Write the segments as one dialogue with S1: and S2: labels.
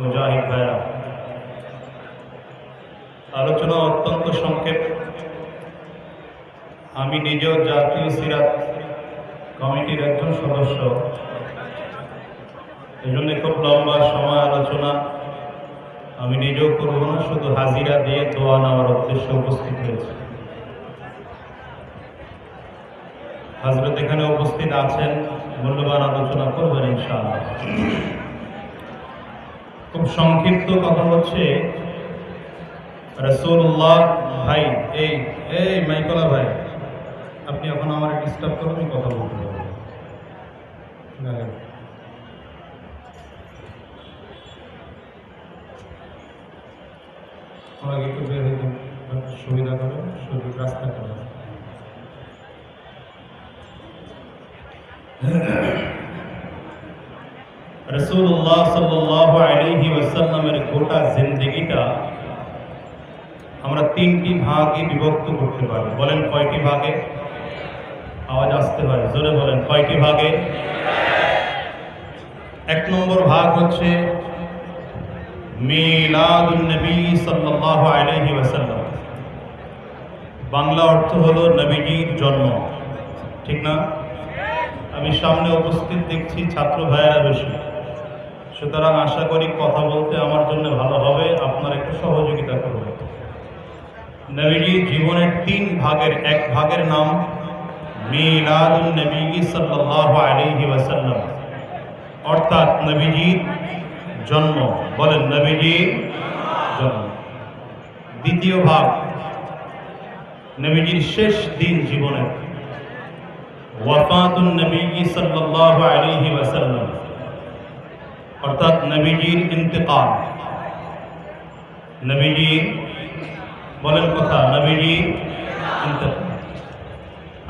S1: মুজাহিদ ভাইরা। আলোচনা অত্যন্ত সংক্ষেপ। আমি নিজেও জাতীয় সিরাত কমিটির একজন সদস্য। এই জন্য খুব লম্বা সময় আলোচনা। আমি নিজেও করব না, শুধু হাজিরা দিয়ে দোয়া নেওয়ার উদ্দেশ্যে উপস্থিত হয়েছে। হাজরত এখানে উপস্থিত আছেন, মূল্যবান আলোচনা করবেন ইনশাআল্লাহ। খুব সংক্ষিপ্ত কথা হচ্ছে রসুল্লাহ ভাই, এই এই মাইকলা ভাই, আপনি এখন আমার ডিস্টার্ব করবেন কথা বলতে আমাকে একটু সুবিধা করে সুযোগ রাস্তা রসুল্লাহ সাল্লাহ আলহি ওয়াসাল্লামের গোটা জিন্দগিটা আমরা তিনটি ভাগে বিভক্ত করতে পারি বলেন কয়টি ভাগে? আওয়াজ আসতে পারে, জোরে বলেন, কয়টি ভাগে? এক নম্বর ভাগ হচ্ছে মিলাদুন নবী সাল্লাল্লাহু আলাইহি ওয়াসাল্লাম। বাংলা অর্থ হলো নবীজির জন্ম। ঠিক না? আমি সামনে উপস্থিত দেখছি ছাত্র ভাইয়েরা বেশি সুতরাং আশা করি কথা বলতে আমার জন্য ভালো হবে। আপনার একটু সহযোগিতা করবেন নবীজির জীবনের তিন ভাগের, এক ভাগের নাম মিলাদুন নবী সাল্লাল্লাহু আলাইহি ওয়াসাল্লাম। অর্থাৎ নবীজির জন্ম। বলেন, নবীজির জন্ম। দ্বিতীয় ভাগ, নবীজির শেষ দিন জীবনের। ওয়াফাতুন নবী সাল্লাল্লাহু আলাইহি ওয়াসাল্লাম। অর্থাৎ নবীজির ইন্তেকাল নবীজির বলেন কথা নবীজির ইন্তেকাল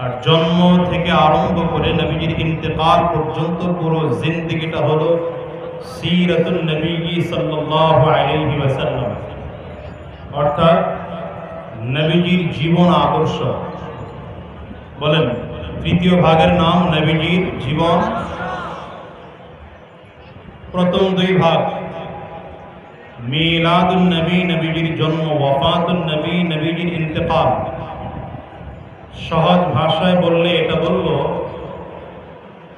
S1: আর জন্ম থেকে আরম্ভ করে নবীজির ইন্তেকাল পর্যন্ত পুরো জিন্দগিটা হলো সিরাতুল নবী সাল্লাল্লাহু আলাইহি ওয়াসাল্লাম। অর্থাৎ নবীজির জীবন আদর্শ। বলেন, তৃতীয় ভাগের নাম নবীজির জীবন প্রথম দুই ভাগ। মিলাদুল নবী, নবীজির জন্ম ওয়াফাতুল নবী, নবীজির ইন্তেকাল। সহজ ভাষায় বললে এটা বলব,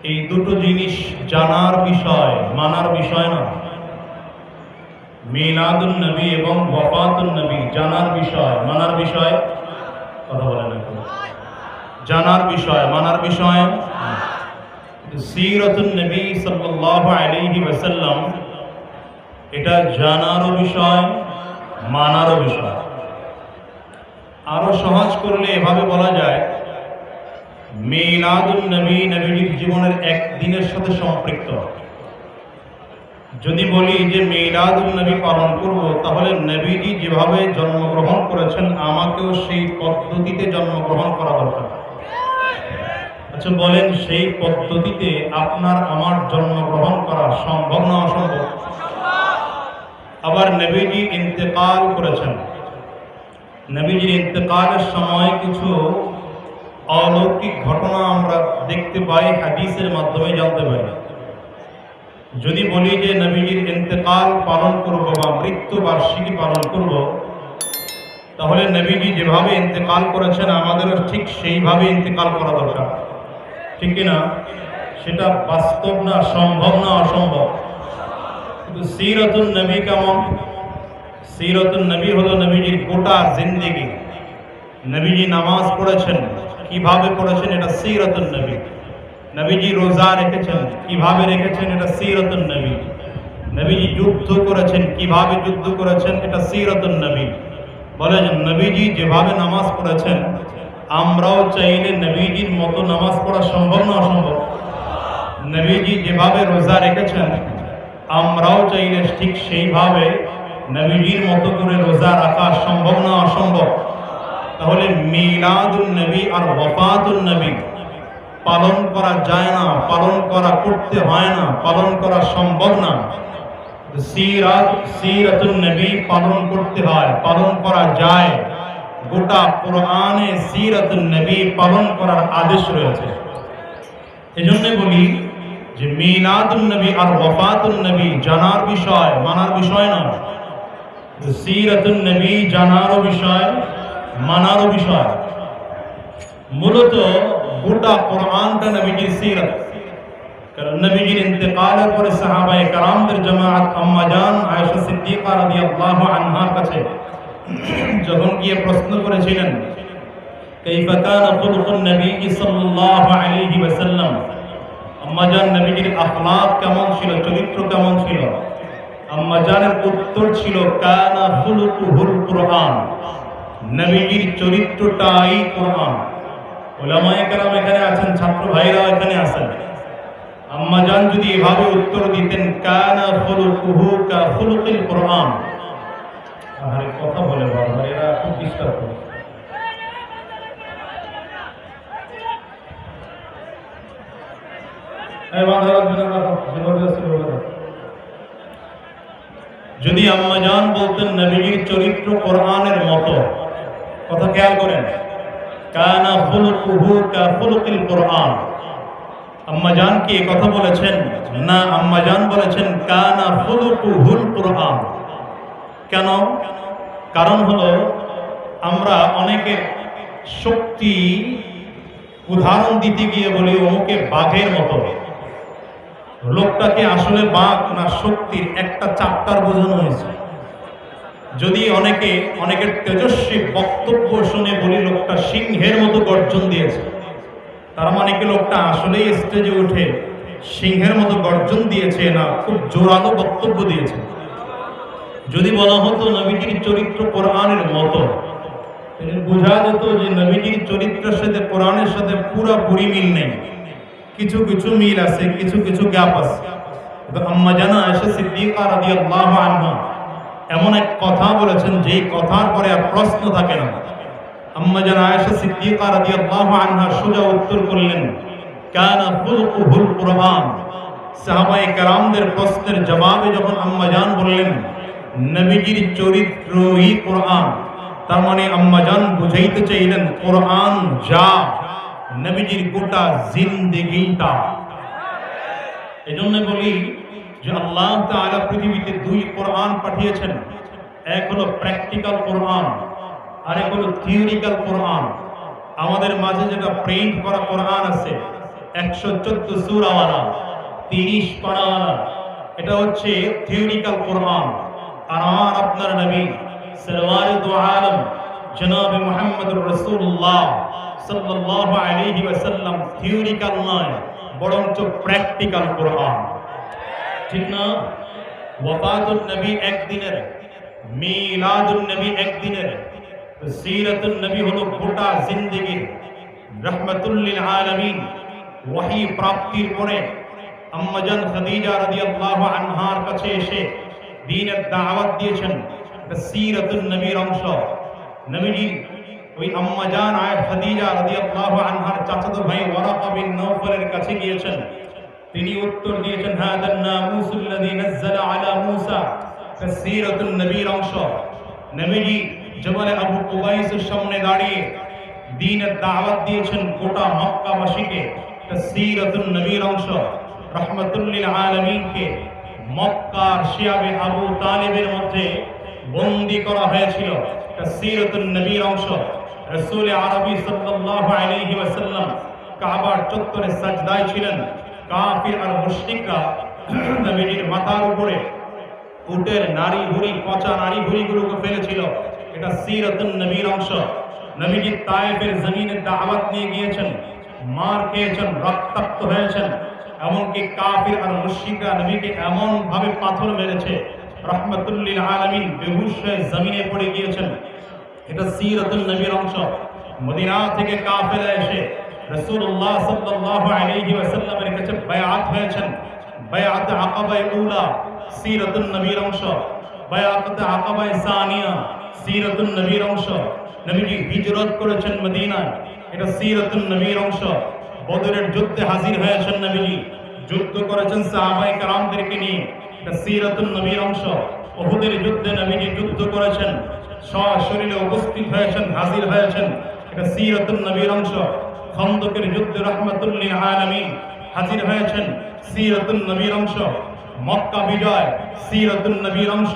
S1: এই দুটো জিনিস জানার বিষয়, মানার বিষয় না। মিলাদুল নবী এবং ওয়াফাতুল নবী, জানার বিষয়, মানার বিষয়, কথা বলে না জানার বিষয়, মানার বিষয় সিরতুল নবী সাল্লাল্লাহু আলাইহি ওয়াসাল্লাম, এটা জানারও বিষয়, মানারও বিষয়। আরও সহজ করলে এভাবে বলা যায় মিলাদুল নবী নবীজির জীবনের এক দিনের সাথে সম্পৃক্ত। যদি বলি যে মিলাদুল নবী পালন করব, তাহলে নবীজি যেভাবে জন্মগ্রহণ করেছেন, আমাকেও সেই পদ্ধতিতে জন্মগ্রহণ করা দরকার। আচ্ছা বলেন, সেই পদ্ধতিতে আপনার আমার জন্মগ্রহণ করা সম্ভব না অসম্ভব? আবার নবীজি ইন্তেকাল করেছেন। নবীজির ইন্তেকালের সময় কিছু অলৌকিক ঘটনা আমরা দেখতে পাই, হাদিসের মাধ্যমে জানতে পারি যদি বলি যে নবীজির ইন্তেকাল পালন করব বা মৃত্যু বার্ষিকী পালন করব, তাহলে নবীজি যেভাবে ইন্তেকাল করেছেন, আমাদেরও ঠিক সেইভাবে ইন্তেকাল করা দরকার। ঠিক কিনা? সেটা বাস্তব না, সম্ভব না, অসম্ভব। কিন্তু সিরতুল নবী কেমন? সিরতুল নবী হলো নবীজির গোটা জিন্দেগি। নবীজি নামাজ পড়েছেন, কীভাবে পড়েছেন এটা সিরতুল নবী। নবীজি রোজা রেখেছেন, কীভাবে রেখেছেন এটা সিরতুল নবী। নবীজি যুদ্ধ করেছেন, কীভাবে যুদ্ধ করেছেন এটা সিরতুল নবী। বলে নবীজি যেভাবে নামাজ পড়েছেন আমরাও চাইলে নবীজির মতো নামাজ পড়া সম্ভব না অসম্ভব? নবীজি যেভাবে রোজা রেখেছেন, আমরাও চাইলে ঠিক সেইভাবে নবীজির মতো করে রোজা রাখা সম্ভব না অসম্ভব? তাহলে মিলাদুল নবী আর ওয়াফাতুল নবী পালন করা যায় না, পালন করা করতে হয় না, পালন করা সম্ভব না। সিরাত সিরাতুল নবী পালন করতে হয়, পালন করা যায়। গোটা কোরআনে সিরাতুল নবী পালন করার আদেশ রয়েছে। এজন্য বলি যে মিলাদুন নবী আর ওয়াফাতুন নবী জানার বিষয় মানার বিষয় না যে সিরাতুন নবী জানারও বিষয়, মানারও বিষয়। মূলত গোটা কোরআনটা নবীজির সিরাত। কারণ নবীজির ইন্তেকালের পরে সাহাবায়ে কারামদের জামাত আম্মাজান আয়েশা সিদ্দিকা রাদিয়াল্লাহু আনহার কাছে যখন গিয়ে প্রশ্ন করেছিলেন সাল্লাল্লাহু আলাইহি ওয়াসাল্লাম? আম্মাজান নবীজির আখলাক কেমন ছিল, চরিত্র কেমন ছিল? আম্মাজানের উত্তর ছিল, কানা খুলুকুহুল কুরআন। নবীজির চরিত্রটাই কোরআন। ওলামায়ে কেরাম এখানে আছেন, ছাত্র ভাইরা এখানে আছেন। আম্মাজান যদি এভাবে উত্তর দিতেন, কানা খুলুকুহু কা খুলুকিল কোরআন। আরে কথা বলে বারবার এরা খুব ডিস্টার্ব করে। যদি আম্মাজান বলতেন নবীজির চরিত্র কোরআনের মতো, কথা খেয়াল করেন। কানা খুলুকুহু কা খুলুকিল কোরআন। আম্মাজান কি কথা বলেছেন? না আম্মাজান বলেছেন, কানা খুলুকুহুল কোরআন। কেন? কারণ হলো, আমরা অনেকের শক্তি উদাহরণ দিতে গিয়ে বলি, অমুকে বাঘের মতো। লোকটাকে আসলে বাঘ না শক্তির একটা চাপটার বোঝানো হয়েছে। যদি অনেকে, অনেকের তেজস্বী বক্তব্য শুনে বলি, লোকটা সিংহের মতো গর্জন দিয়েছে। তার মানে কি লোকটা আসলেই স্টেজে উঠে সিংহের মতো গর্জন দিয়েছে না, খুব জোরালো বক্তব্য দিয়েছে? যদি বলা হতো নবীজির চরিত্র কোরআনের মতো বোঝা যেত যে নবীজির চরিত্রের সাথে কোরআনের সাথে পুরোপুরি মিল নেই। কিছু কিছু মিল আছে, কিছু কিছু গ্যাপ আছে। আম্মা জানা আয়েশা সিদ্দিকা রাদিয়াল্লাহু আনহা এমন এক কথা বলেছেন, যেই কথার পরে আর প্রশ্ন থাকে না। আম্মা জানা আয়েশা সিদ্দিকা রাদিয়াল্লাহু আনহা সোজা উত্তর করলেন, কানা খুলকুহুল কুরআন সাহাবায়ে কেরামদের প্রশ্নের জবাবে যখন আম্মা জান বললেন নবীজির চরিত্রই কোরআন। তার মানে আম্মা জান বুঝাইতে চাইলেন, কোরআন যা, নবীজির গোটা জিন্দেগিটা। এজন্য বলি যে আল্লাহ তাআলা পৃথিবীতে দুই কোরআন পাঠিয়েছেন। এক হলো প্র্যাকটিক্যাল কোরআন আর এক হলো থিওরিক্যাল কোরআন। আমাদের মাঝে যেটা প্রিন্ট করা কোরআন আছে, একশো চোদ্দ সুরাওয়ালা, তিরিশ পাড়াওয়ালা এটা হচ্ছে থিওরিক্যাল কোরআন। আমার আপনার নবী সরওয়ার দু আলম, জনাব মুহাম্মদ রাসূলুল্লাহ সাল্লাল্লাহু আলাইহি ওয়াসাল্লাম থিওরিক্যাল নয়, বরঞ্চ প্র্যাকটিক্যাল কোরআন। ঠিক না? ওয়াফাতুন নবী একদিনের, মিলাদুন নবী একদিনের সিরাতুন নবী হলো গোটা জিন্দেগির রহমাতুল্লিল আলামিন, ওয়াহি প্রাপ্তির পরে আম্মাজান খাদিজা রাদিয়াল্লাহু আনহার কাছে এসে দ্বীনের দাওয়াত দিয়েছেন সিরাতুন নবীর অংশ। নবীজি ওই আম্মাজান আয় খাদিজা রাদিয়াল্লাহু আনহার চাচাতো ভাই ওয়ারাকা বিন নওফলের কাছে গিয়েছেন। তিনি উত্তর দিয়েছেন, হাদান নামুসুল্লাযী নাযালা আলা মূসা। সিরাতুন নবীর অংশ। নবীজি জবলে আবু কুবাইসের সামনে দাঁড়িয়ে দ্বীনের দাওয়াত দিয়েছেন গোটা মক্কাবাসীকে। সিরাতুন নবীর অংশ। রহমাতুল্লিল আলামিনকে মক্কার শিয়াবে আবু তালিবের মধ্যে বন্দি করা হয়েছিল। সিরাতুন নবীর অংশ। রাসূল আরবি সাল্লাল্লাহু আলাইহি ওয়াসাল্লাম কাবার চত্বরে সাজদায় ছিলেন। কাফির আর মুশরিকরা নবীর মাথার উপরে উটের নারী ভুড়ি, পচা নারী ভুড়িগুলোকে ফেলেছিল। এটা সিরাতুন নবীর অংশ। নবীজি তায়েফের জমিনে দাওয়াত নিয়ে গিয়েছেন, মার খেয়েছেন, রক্তাক্ত হয়েছেন। এমনকি কাফির আর মুশরিকরা নবীকে এমন ভাবে পাথর মেরেছে। রহমতুল্লিল আলামিন বেহুশ জমিনে পড়ে গিয়েছেন। এটা সিরাতুল নবীর অংশ। মদিনা থেকে কাফেলা এসে রাসূলুল্লাহ সাল্লাল্লাহু আলাইহি ওয়াসাল্লামের কাছে বায়াত হয়েছেন। বায়াত আকাবায়ে উলা সিরাতুল নবীর অংশ। বায়াত আকাবায়ে সানিয়া সিরাতুল নবীর অংশ। নবীজি হিজরত করেছেন মদিনায়। এটা সিরাতুল নবীর অংশ। বদরের যুদ্ধে হাজির হয়েছেন নবীজি। যুদ্ধ করেছেন সাহাবায়ে কেরামদেরকে নিয়ে। সিরাতুল নবীর অংশ। উহুদের যুদ্ধে নবীজি যুদ্ধ করেছেন। সশরীরে উপস্থিত হয়েছেন, হাজির হয়েছেন। এটা সিরাতুল নবীর অংশ। খন্দকের যুদ্ধে রহমাতুল্লিল আলামিন হাজির হয়েছেন। সিরাতুল নবীর অংশ। মক্কা বিজয় সিরাতুল নবীর অংশ।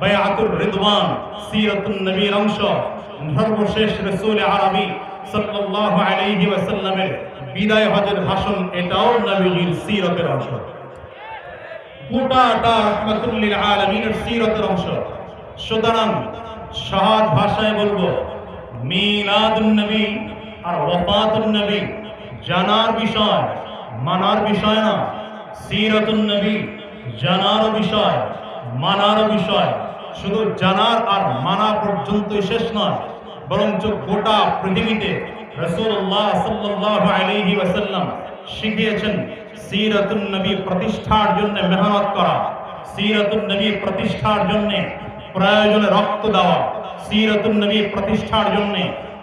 S1: বায়াতুর রিদওয়ান সিরাতুল নবীর অংশ। সর্বশেষ রসুল আরবি সাল্লাল্লাহু বিদায় হজের ভাষণ এটাও নবীজির সিরতের অংশ। সুতরাং ভাষায় বলব আর জানার বিষয়, মানার বিষয় জানার বিষয় মানার বিষয়। শুধু জানার আর মানা পর্যন্তই শেষ নয়। বরঞ্চ গোটা পৃথিবীতে রসুল্লাহ সাল্লাল্লাহু আলাইহি ওয়াসাল্লাম শিখিয়েছেন সিরাতুন নবী প্রতিষ্ঠার জন্য মেহনত করা, সিরাতুন নবী প্রতিষ্ঠার জন্য প্রয়োজনে রক্ত দেওয়া, সিরাতুন নবী প্রতিষ্ঠার জন্য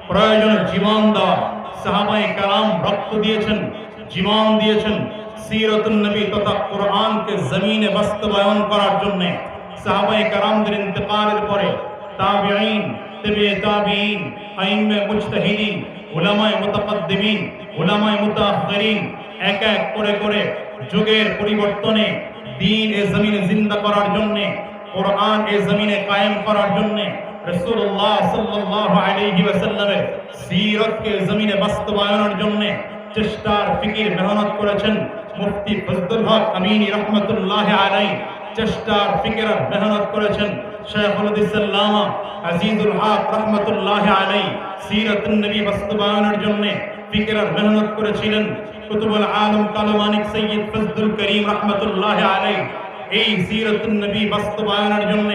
S1: প্রয়োজনে জীবন দেওয়া। সাহাবায়ে কালাম রক্ত দিয়েছেন, জীবন দিয়েছেন সিরাতুন নবী তথা কোরআনকে জমিনে বাস্তবায়ন করার জন্য। সাহাবায়ে কালামদের ইন্তেকালের পরে তাবিঈন তবে তাবিঈন আইম্মে মুজতাহিদিন, উলামায়ে মুতাকাদ্দিমিন উলামায়ে মুতাআখিরিন এক এক করে করে যুগের পরিবর্তনে, দিন এ জমিনে জিন্দা করার জন্য, কোরআন এ জমিনে কায়েম করার জন্য রাসূলুল্লাহ সাল্লাল্লাহু আলাইহি ওয়াসাল্লামের সিরাতকে জমিনে বাস্তবায়নের জন্য চেষ্টার ফিকির মেহনত করেছেন মুফতি ফজলুল হক আমিনী রহমতুল্লাহ আলাইহি। চেষ্টার ফিকির মেহনত করেছেন শেখুল হাদিসাল্লামা আজিজুল হক রহমতুল্লাহ আলাইহি সিরাতুন নবী বাস্তবায়নের জন্য ফিকির মেহনত করেছিলেন কুতুবুল আলম কালমানিক সৈয়দ ফজলুল করিম রহমতুল্লাহ আলাইহি। এই সিরাতুন নবী বাস্তবায়নের জন্য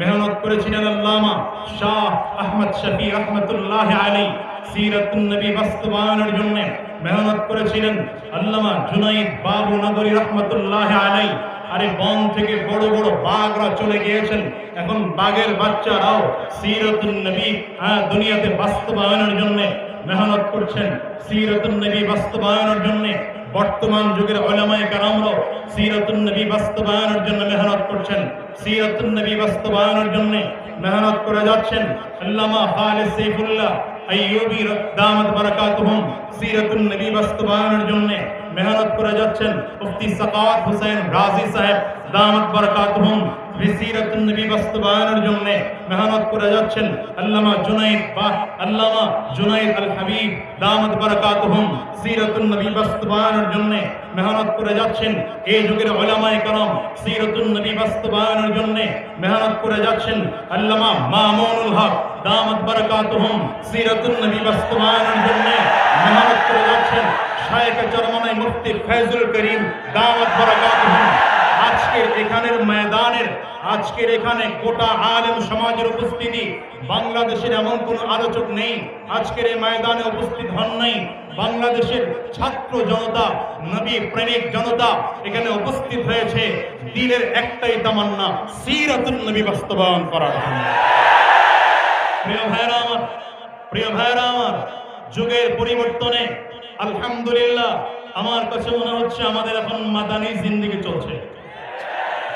S1: মেহনত করেছিলেন আল্লামা শাহ আহমদ শফি রহমতুল্লাহ আলাইহি। সিরাতুন নবী বাস্তবায়নের জন্য মেহনত করেছিলেন আল্লামা জুনাইদ বাবু নগরী রহমতুল্লাহ আলাইহি। আরে বন থেকে বড় বড় বাঘরা চলে গিয়েছেন। এখন বাঘের বাচ্চারাও সিরাতুন নবী হ্যাঁ, দুনিয়াতে বাস্তবায়নের জন্য মেহনত করছেন। সিরাতুন নবী বাস্তবায়নের জন্য বর্তমান যুগের ওলামায়ে কারামরাও সিরাতুন নবী বাস্তবায়নের জন্য মেহনত করছেন। সিরাতুন নবী বাস্তবায়নের জন্য মেহনত করে যাচ্ছেন। আল্লামা খালিদ সাইফুল্লাহ আইয়ুবী দামাত বারাকাতুহুম সিরাতুন নবী বাস্তবায়নের জন্য মেহনত করে যাচ্ছেন মুফতি সাকাওয়াত হোসেন রাজি সাহেব দামাত বারাকাতুহুম সিরাতুন নবী বাস্তবায়নের জন্য মেহনত করে যাচ্ছেন আল্লামা জুনাইদ বা আল্লামা জুনাইদ আল হাবিব দামাত বারাকাতুহুম সিরাতুন নবী বাস্তবায়নের জন্য মেহনত করে যাচ্ছেন এই যুগের ওলামায়ে کرام সিরাতুন নবী বাস্তবায়নের জন্য মেহনত করে যাচ্ছেন আল্লামা মামুনুল হক দামাত বারাকাতুহুম সিরাতুন নবী বাস্তবায়নের জন্য মেহনত করে যাচ্ছেন শায়েখ চরমনাই মুফতি ফয়জুল করিম দামাত বারাকাতুহুম আজকের এখানের ময়দানের, আজকের এখানে গোটা আলেম সমাজের উপস্থিতি, বাংলাদেশের এমন কোনো আলোচক নেই, আজকের এই ময়দানে উপস্থিত হন নাই। বাংলাদেশের ছাত্র জনতা, নবী প্রেমিক জনতা এখানে উপস্থিত হয়েছে। দিনের একটাই তামান্না, সিরাতুন নবী বাস্তবায়ন করার প্রিয় ভাইরা আমার, প্রিয় ভাইরা আমার, যুগের পরিবর্তনে, আলহামদুলিল্লাহ, আমার কাছে মনে হচ্ছে আমাদের এখন মাদানী জিন্দিগি চলছে।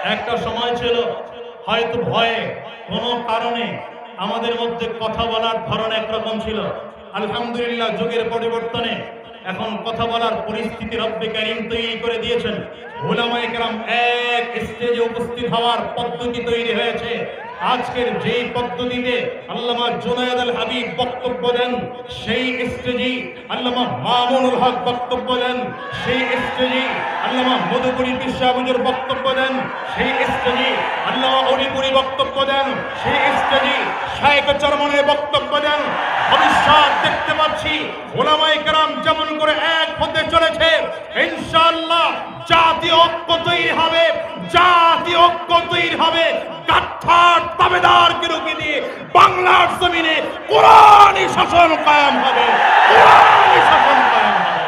S1: একটা সময় ছিল, হয়তো ভয়ে, কোনো কারণে আমাদের মধ্যে কথা বলার ধরন একরকম ছিল। আলহামদুলিল্লাহ, যুগের পরিবর্তনে এখন কথা বলার পরিস্থিতি রব্বে কারিম তৈরি করে দিয়েছেন। ওলামায়ে কেরাম এক স্টেজে উপস্থিত হওয়ার পদ্ধতি তৈরি হয়েছে। আজকের যেই পদ্ধতিতে আল্লামা জুনায়দ আল হাবিব বক্তব্য দেন, সেই স্টেজেই আল্লামা মামুনুল হক বক্তব্য দেন, সেই স্টেজেই আল্লামা মধুপুরী বিশ্বাবুজুর বক্তব্য দেন, সেই স্টেজে আল্লামা অলিপুরি বক্তব্য দেন, সেই স্টেজে শায়েক চরমনের বক্তব্য দেন। ভবিষ্যৎ দেখতে পাচ্ছি ওলামায়ে কেরাম যেমন করে এক হতে চলেছে। ইনশাআল্লাহ জাতীয় ঐক্য তৈরি হবে, জাতীয় ঐক্য তৈরি হবে। গাঠার দাবেদারকে রুখে দিয়ে বাংলার জমিনে কোরআনই শাসন কায়েম হবে। কোরআনই শাসন কায়েম হবে।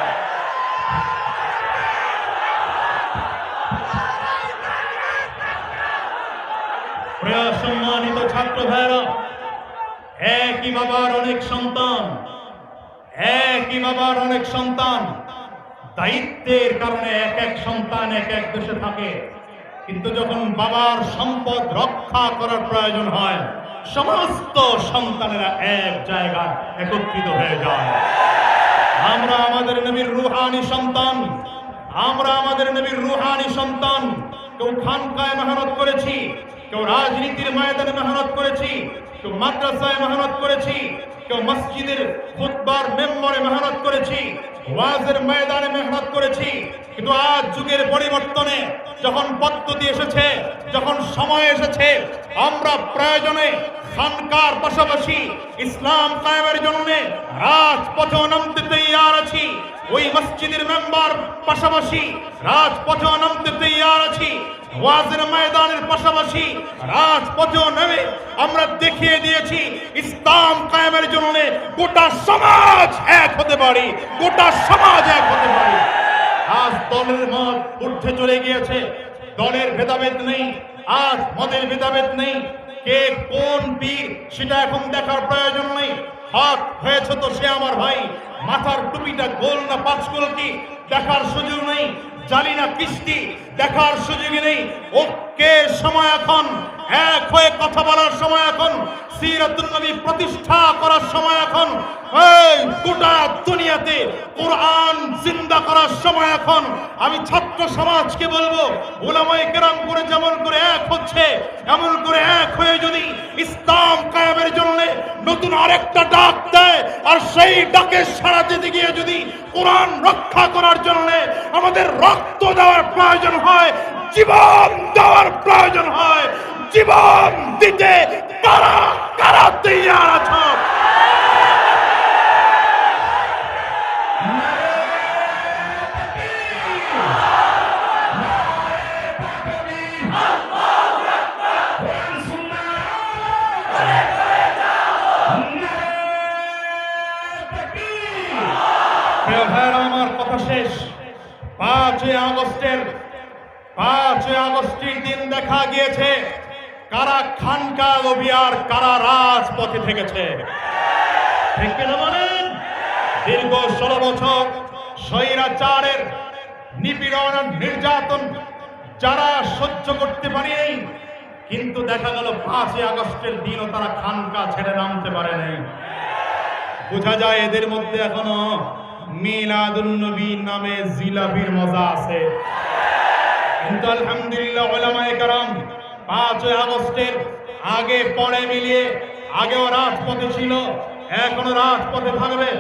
S1: প্রিয় সম্মানিত ছাত্র ভাইরা একই বাবার অনেক সন্তান, একই বাবার অনেক সন্তান। দায়িত্বের কারণে এক এক সন্তান এক এক দেশে থাকে। কিন্তু যখন বাবার সম্পদ রক্ষা করার প্রয়োজন হয়, সমস্ত সন্তানেরা এক জায়গায় একত্রিত হয়ে যায়। আমরা আমাদের নবীর রুহানি সন্তান, আমরা আমাদের নবীর রুহানি সন্তান। কেউ খানকায় মেহনত করেছি, কেউ রাজনীতির ময়দানে মেহনত করেছি, কেউ মাদ্রাসায় মেহনত করেছি কেউ মসজিদের খুতবার মেম্বরে মেহনত করেছি, ওয়াজের ময়দানে মেহনত করেছি। কিন্তু আজ যুগের পরিবর্তনে যখন পদ্ধতি এসেছে, যখন সময় এসেছে, আমরা প্রয়োজনে খানকার পাশাপাশি ইসলাম কায়েমের জন্য রাজপথে নামতে তৈয়ার আছি। ওই মসজিদের মেম্বার পাশাপাশি রাজপথে ওয়াজের ময়দানের পাশাপাশি রাজপথেও নেমে আমরা দেখিয়ে দিয়েছি, ইসলাম কায়েমের জন্য গোটা সমাজ এক হতে পারি, গোটা সমাজ এক হতে পারি। আজ দলের মত উঠে চলে গিয়েছে, দলের ভেদাভেদ নেই, আজ মদের ভেদাভেদ নেই, কে কোন পীর সেটা এখন দেখার প্রয়োজন নেই। হক হয়েছে তো সে আমার ভাই, মাথার টুপিটা গোল না পাঁচ গোল কি দেখার সুযোগ নেই জানি না কিস্তি দেখার সুযোগ নেই। ওকে, সময় এখন। এক হয়ে কথা বলার সময় এখন। সিরাতুল নবী প্রতিষ্ঠা করার সময় এখন। এই গোটা দুনিয়াতে কোরআন জিন্দা করার সময় এখন। আমি ছাত্র সমাজকে বলব ওলামায়ে কেরাম করে যেমন করে এক হচ্ছে, এমন করে এক হয়ে যদি ইসলাম কায়েমের জন্য নতুন আরেকটা ডাক দেয়, আর সেই ডাকে সাড়া দিতে গিয়ে যদি কোরআন রক্ষা করার জন্য আমাদের রক্ত দেওয়ার প্রয়োজন হয় জীবন দেওয়ার প্রয়োজন হয়। জীবন দিতে কারা কারা তৈরি আছো? আর কারা রাজপথে থেকেছে দীর্ঘ ষোলো বছর স্বৈরাচারের নিপীড়ন নির্যাতন যারা সহ্য করতে পারেনি, কিন্তু দেখা গেল পাঁচই আগস্টের দিনও তারা খানকা ছেড়ে নামতে পারে নাই বোঝা যায় এদের মধ্যে এখনও মিলাদুন্নবী নামে জিলাপির মজা আছে। কিন্তু আলহামদুলিল্লাহ, ওলামায়ে কারাম, পাঁচই আগস্টের আগে পরে মিলিয়ে আগেও রাজপথে ছিল, এখনও রাজপথে থাকবে।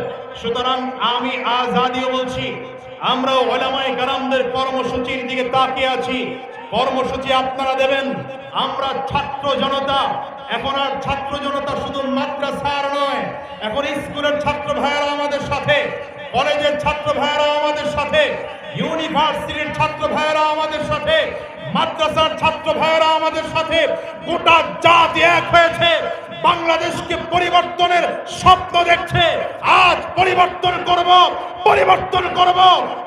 S1: সুতরাং আমি আজাদিও বলছি আমরা ওলামায়ে কারামদের কর্মসূচির দিকে তাকিয়ে আছি। কর্মসূচি আপনারা দেবেন, আমরা ছাত্র জনতা। এখন আর ছাত্র জনতা শুধু মাদ্রাসার নয়, এখন স্কুলের ছাত্র ভাইয়েরা আমাদের সাথে, কলেজের ছাত্র ভাইয়েরা আমাদের সাথে, ইউনিভার্সিটির ছাত্র ভাইয়েরা আমাদের সাথে মাদ্রাসার ছাত্র ভাইয়েরা আমাদের সাথে গোটা জাতি এক হয়েছে। বাংলাদেশকে পরিবর্তনের স্বপ্ন দেখছে। আজ পরিবর্তন করব পরিবর্তন করব,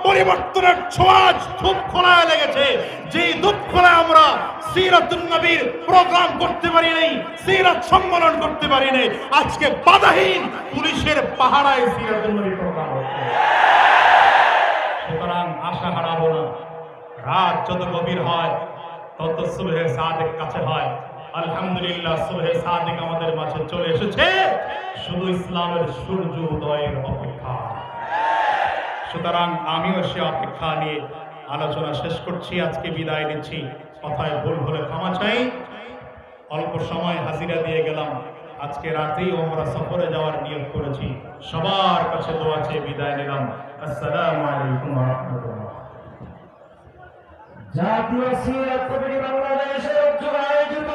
S1: পরিবর্তনের ছোঁয়াজ ধূপ খোলায় লেগেছে। যে ধূপ খোলায় আমরা সিরাতুন নবীর প্রোগ্রাম করতে পারি নাই, সিরাত সম্মেলন করতে পারি নাই। আজকে বাধাহীন পুলিশের পাহারায় সিরাতুন নবীর প্রোগ্রাম হচ্ছে। সুতরাং আশা হারাবো না। রাত যত গভীর হয়, তত সুবহে সাদেক কাছে হয়। আলহামদুলিল্লাহ, সুবহে সাদেক আমাদের মাঝে চলে এসেছে। শুধু ইসলামের সূর্য উদয়ের অপেক্ষা। সুতরাং আমিও সে অপেক্ষা নিয়ে আলোচনা শেষ করছি, আজকে বিদায় নিচ্ছি। কথায় ভুল হলে ক্ষমা চাই। অল্প সময় হাজিরা দিয়ে গেলাম। আজকে রাতেই আমরা সফরে যাওয়ার নিয়োগ করেছি। সবার কাছে দোয়া চেয়ে বিদায় নিলাম। আসসালামু আলাইকুম রাহমাতুল্লাহ।
S2: জাতীয় সিরাত কমিটি বাংলাদেশের উদ্যোগে আয়োজিত